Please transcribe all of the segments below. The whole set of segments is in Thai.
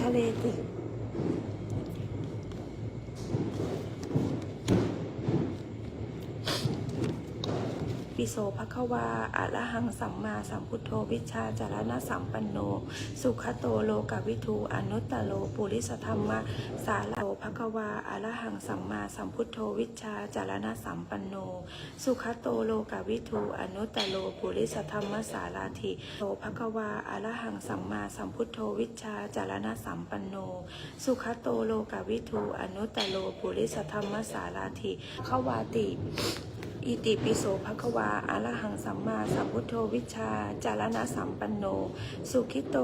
ชเล โสภควาอะระหังสัมมาสัมพุทโธวิชาจารณะสัมปันโน สุขโตโลกวิทูอนุตตโลปุริสธรรมะสาโตภควาอะระหังสัมมาสัมพุทโธวิชาจารณะสัมปันโน สุขโตโลกวิทูอนุตตโลปุริสธรรมสาลาธิโตภควาอะระหังสัมมาสัมพุทโธวิชาจารณะสัมปันโน สุขโตโลกวิทูอนุตตโลปุริสธรรมสาลาธิขวาติ อิติปิโสภควาอะรหังสัมมาสัมพุทโธวิชา จารณะสัมปันโน สุขิโต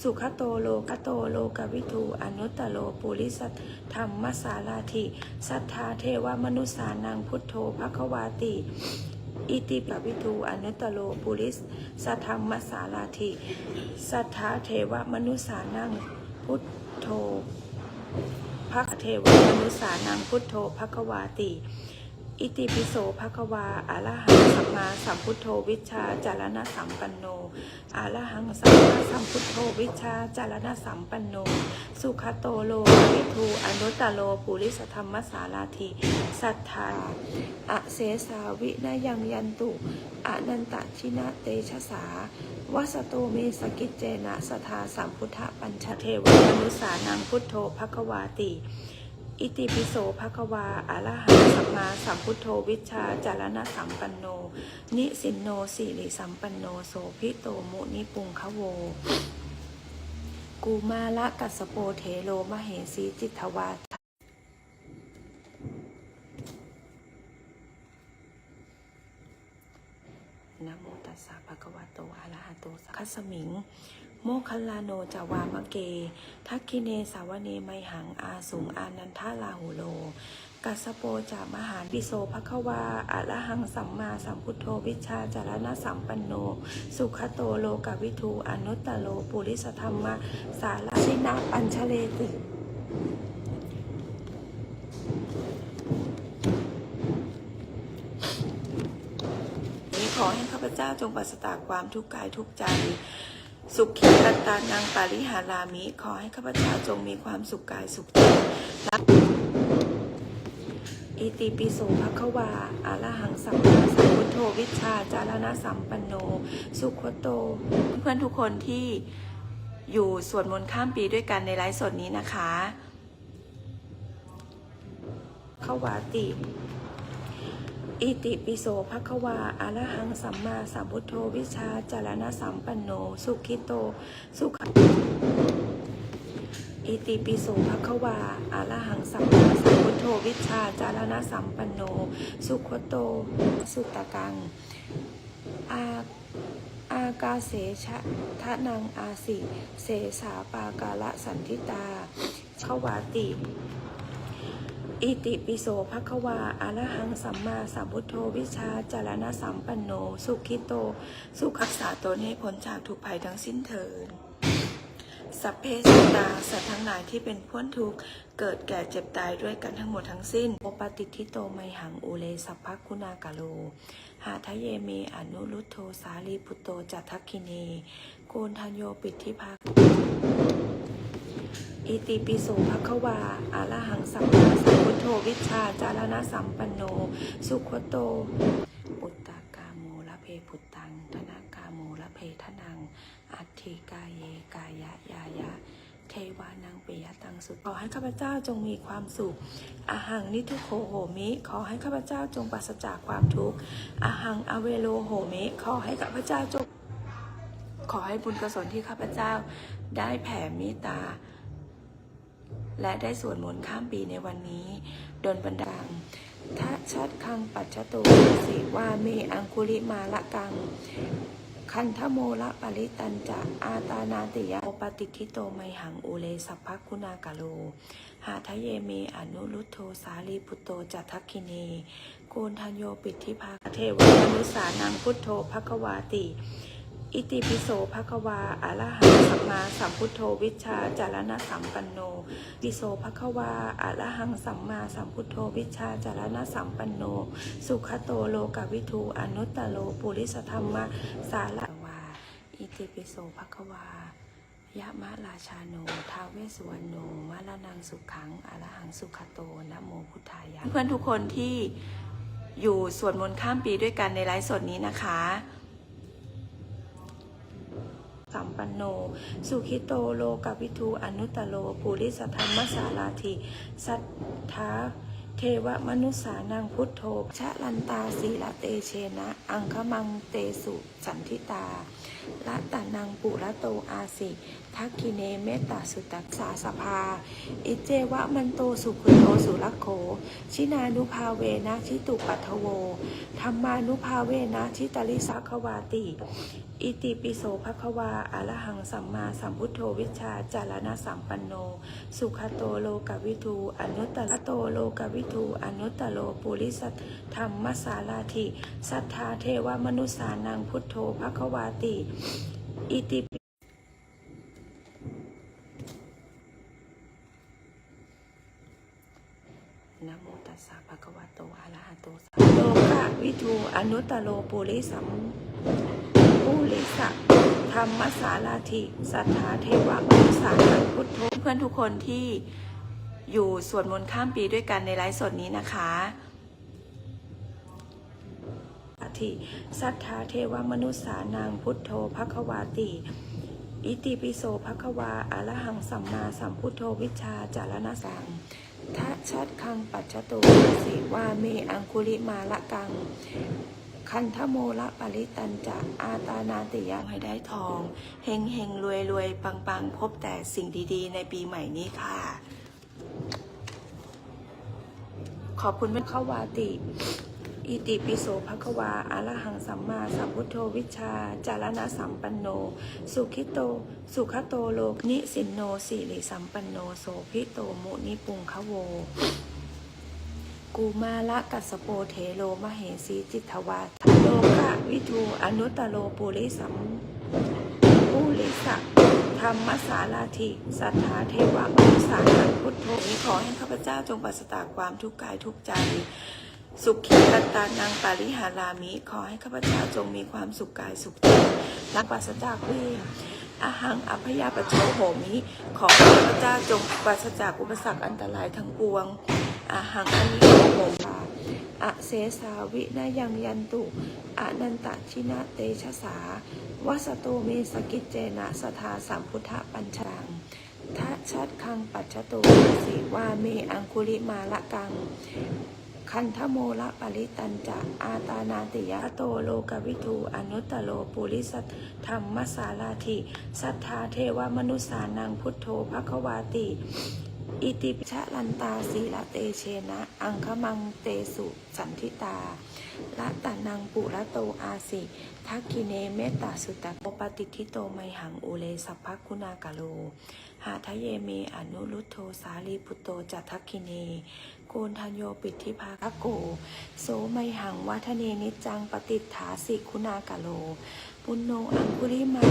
สุขโตโลกโตโลกวิทูอนุตตโลปุริสัทธรรมสาลาธิ สัทธาเทวมนุสานังพุทโธภควาติอิติปวิทูอนุตตโลปุริสสัทธรรมสาลาธิ สัทธาเทวมนุสานังพุทโธภคเทวมนุสานังพุทโธภควาติ อิติปิโสภควาอะรหังสัมมาสัมพุทโธวิชาจารณะสัมปันโนอะรหังสัมมาสัมพุทโธวิชาจารณะสัมปันโน สุขโตโลวิทูอนุตตโลปุริสธรรมสาลาธิสัทธาอะเสสาวินายังยันตุอนันตชินะเตชะสาวัสโตเมสกิจเจนะสทาสัมพุทธปัญชเทวมนุสานังพุทโธภควาติ อิติปิโสภควาอะระหังสัมมาสัมพุทโธวิชาจารณะสัมปันโน นิสินโนสิริสัมปันโนโสพิโตมุนิปุงคะโว กูมาละกัสโปเทโลมเหสีจิตทวาท นะโมตัสสะภะคะวะโตอะระหะโตสัคัสมิง โมคคัลลาโนจาวามะเก ทักคิเนสาวเนไมหังอาสุงอานันทาลาหุโล กัสโปจามหาปิโสภะควาอะระหังสัมมาสัมพุทโธวิชาจารณะสัมปันโน สุขโตโลกวิทูอนุตตโลปุริสธรรมะสาลาชินาปัญชเลติ นี้ ขอให้ข้าพเจ้าจงปราศจากความทุกข์กายทุกใจ สุขขีตันตานังปาริหารามิ ขอให้ข้าพเจ้าจงมีความสุขกายสุขใจรักอิติปิโสภควาอะรหังสัมมาสัมพุทโธวิชาจารณะสัมปันโน สุขโต เพื่อนทุกคนที่อยู่สวดมนต์ข้ามปีด้วยกันในไลฟ์สดนี้นะคะ ขวาติ อิติปิโสภควาอะระหังสัมมาสัมพุทโธวิชชาจารณสัมปันโน สุขิโต สุขอิติปิโสภควาอะระหังสัมมาสัมพุทโธวิชชาจารณสัมปันโน สุขโต สุตตะกังอาอากาเสชะทะนังอาสิ เสสาปากาละสันทิตาขวาติ อิติปิโสภควาอะระหังสัมมาสัมพุทโธวิชาจารณสัมปันโน สุขิโต สุขักษาตนให้พ้นจากทุกภัยทั้งสิ้นเถิดสัพเพสตาสัตว์ทั้งหลายที่เป็นพ้นทุกข์เกิดแก่เจ็บตายด้วยกันทั้งหมดทั้งสิ้นโอปติทิโตไมหังอุเลสัพพคุณากาโล หาทะเยเมอนุรุตโทสาลีพุตโตจัตทักคิเนโกนทัญโยปิทิภา อิติปิโสภควาอะระหังสัมมาสัมพุทโธวิชชาจารณสัมปันโน สุขโตปุตตากาโมละเพพุตตังธนากาโมละเพทนัง อัตถิกายเยกายะยายะเทวานังปิยตังสุขขอให้ข้าพเจ้าจงมีความสุขอาหังนิทุโคโหมิ ขอให้ข้าพเจ้าจงปราศจากความทุกข์อาหังอเวโลโหมิ ขอให้ข้าพเจ้าจง ขอให้บุญกุศลที่ข้าพเจ้าได้แผ่เมตตา และได้สวดมนต์ข้ามปีในวันนี้ โดนบันดาลทัชัดคังปัจจตุสิวาเมอังคุลิมาละกัง คันทโมละปริตันจะอาตานาติยาโอปติทิโตไมหังอุเลสัพพคุณากาโลหาทะเยเมอนุรุตโทสาลีพุตโตจัตทักคิเนโกนทัญโยปิทธิภาเทวมนุสานังพุทโธภควาติ อิติปิโสภควาอะระหังสัมมาสัมพุทโธวิชาจารณะสัมปันโน ปิโสภควาอะระหังสัมมาสัมพุทโธวิชาจารณะสัมปันโน สุขโตโลกวิทูอนุตตโลปุริสธรรมะสาลาวา อิติปิโสภควายะมะราชาโนท้าวเวสสุวรรณโนมะละนังสุขังอรหังสุขโตนะโมพุทธายะเพื่อนทุกคนที่อยู่สวดมนต์ข้ามปีด้วยกันในไลฟ์สดนี้นะคะ สัมปันโน สุขิโตโลกวิทูอนุตโลปุริสธรรมสาราธิสัทธาเทวมนุษานังพุทโธชะลันตาสีละเตเชนะ อังคมังเตสุสันทิตาละตานังปุระโตอาสิ ทักคิเนเมตตาสุตตสสาสภา อิเจวะมันโตสุขุโตสุรโข ชินานุภาเวนะชิตุปัทโว ธรรมานุภาเวนะชิตลิสัควาติ อิติปิโสภควาอระหังสัมมาสัมพุทโธวิชาจารณะสัมปันโน สุขโตโลกวิทูอนุตตรโตโลกวิทูอนุตตโลปุริสัทธรรมสาลาธิ สัทธาเทวมนุสานังพุทโธภควาติ อิติ นะโมตัสสะภะคะวะโตอะระหะโตสัมมาโลกะวิทูอนุตตโลปุริสัมปุริสะธรรมสาราธิสัทธาเทวมนุสานังพุทโธเพื่อนทุกคนที่อยู่สวดมนต์ข้ามปีด้วยกันในไลฟ์สดนี้นะคะทิสัทธาเทวมนุษสานังพุทโธภควาติ อิติปิโสภควาอะรหังสัมมาสัมพุทโธวิชชาจารณสัง ทัชัดคังปัจจโตสิวาเมอังคุลิมาละกัง คันทโมละปริตันจะอาตานาติยังให้ได้ทองเฮงเฮงรวยรวยปังปังพบแต่สิ่งดีๆ ในปีใหม่นี้ค่ะ ขอบคุณเป็นข้าวาติ อิติปิโสภควาอรหังสัมมาสัมพุทโธวิชา จารณะสัมปันโน สุขิโต สุขโตโลกนิสินโนสิริสัมปันโนโสภิโตมุนิปุงคะโวกูมาละกัสโปเทโลมเหสีจิตทวาทโลกะวิทูอนุตตโลปุริสัมปุริสะธรรมสาราธิสัทธาเทวมนุสานังพุทโธขอให้ข้าพเจ้าจงปราศจากความทุกข์กายทุกข์ใจ สุขีตันตานังปาริหารามิ ขอให้ข้าพเจ้าจงมีความสุขกายสุขใจรักปราศจากเวรอาหังอภยาปโชโหมิ ขอให้ข้าพเจ้าจงปราศจากอุปสรรคอันตรายทั้งปวงอาหังอนิโกโหมาอะเสสาวินายังยันตุอนันตชินะเตชะสาวัสโตเมสกิจเจนะสทาสัมพุทธปัญชังทัชัดคังปัจจโตสิวาเมอังคุลิมาละกัง คันทโมละปริตันจะอาตานาติยะโตโลกวิทูอนุตตโลปุริสัทธรรมสาราธิสัทธาเทวมนุสานังพุทโธภควาติอิติชะลันตาสีละเตเชนะ อังคมังเตสุสันทิตาละตานังปุระโตอาสิทักคิเนเมตตาสุตะโอปฏิทิโตไมหังอุเลสัพพคุณากาโล หาทะเยเมอนุรุตโทสาลีพุตโตจัตทักคิเน กนทัญโยปิทิภาคโก โสไมหังวัฒเนนิจังปฏิฐาสิคุณากาโล ปุณโนอังคุริมา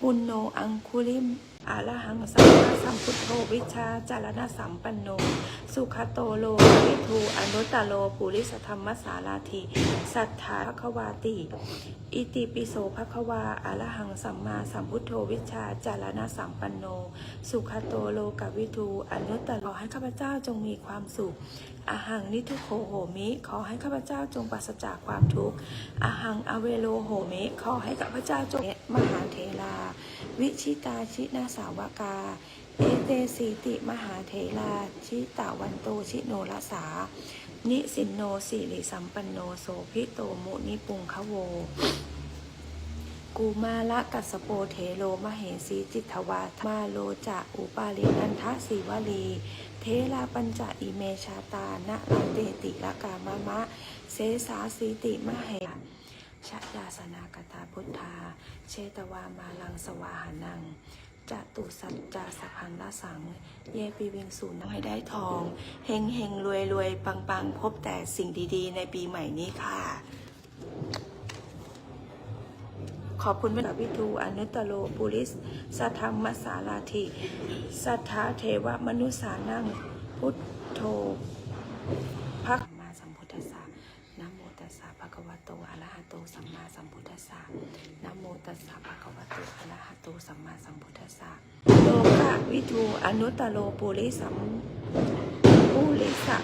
ปุณโนอังคุลิมอารหังสัมมาสัมพุทโธวิชาจารณะสัมปันโน สุขโตโลวิทูอนุตตโลปุริสธรรมสาราธิ สัทธาภควาติ อิติปิโสภควาอะรหังสัมมาสัมพุทโธวิชาจารณะสัมปันโน สุขโตโลกวิทูอนุตตโลขอให้ข้าพเจ้าจงมีความสุขอาหังนิทุโคโหมิ ขอให้ข้าพเจ้าจงปราศจากความทุกข์อาหังอเวโลโหมิ ขอให้ข้าพเจ้าจงมหาเทลา วิชิตาชินาสาวกา เอเตสีติมหาเทลา ชิตาวันโตชิโนรสา นิสินโนสิริสัมปันโนโสภิโตมุนิปุงคะโว กูมาละกัสโปเทโลมเหสีจิตทวามาโลจะอุปาลินันทะสีวลี เทลาปัญจอิเมชาตานะลันเตติละกามะมะ เสสาสีติมเหชะยาสนากตาพุทธา เชตวามาลังสวาหานัง จตุสัจจาสพังละสัง เยปีวิงสูนให้ได้ทอง เฮงเฮงรวยรวยปังปังพบแต่สิ่งดีๆ ในปีใหม่นี้ค่ะ ขอบคุณพระวิทูอนุตโลปุริสสัทธรรมสาราธิสัทธาเทวมนุสานังพุทโธพัก โตอะระหะโตสัมมาสัมพุทธัสสะนะโมตัสสะภะคะวะโตอะระหะโตสัมมาสัมพุทธัสสะโลกะวิทูอนุตตโลปุริสัมปุริสะ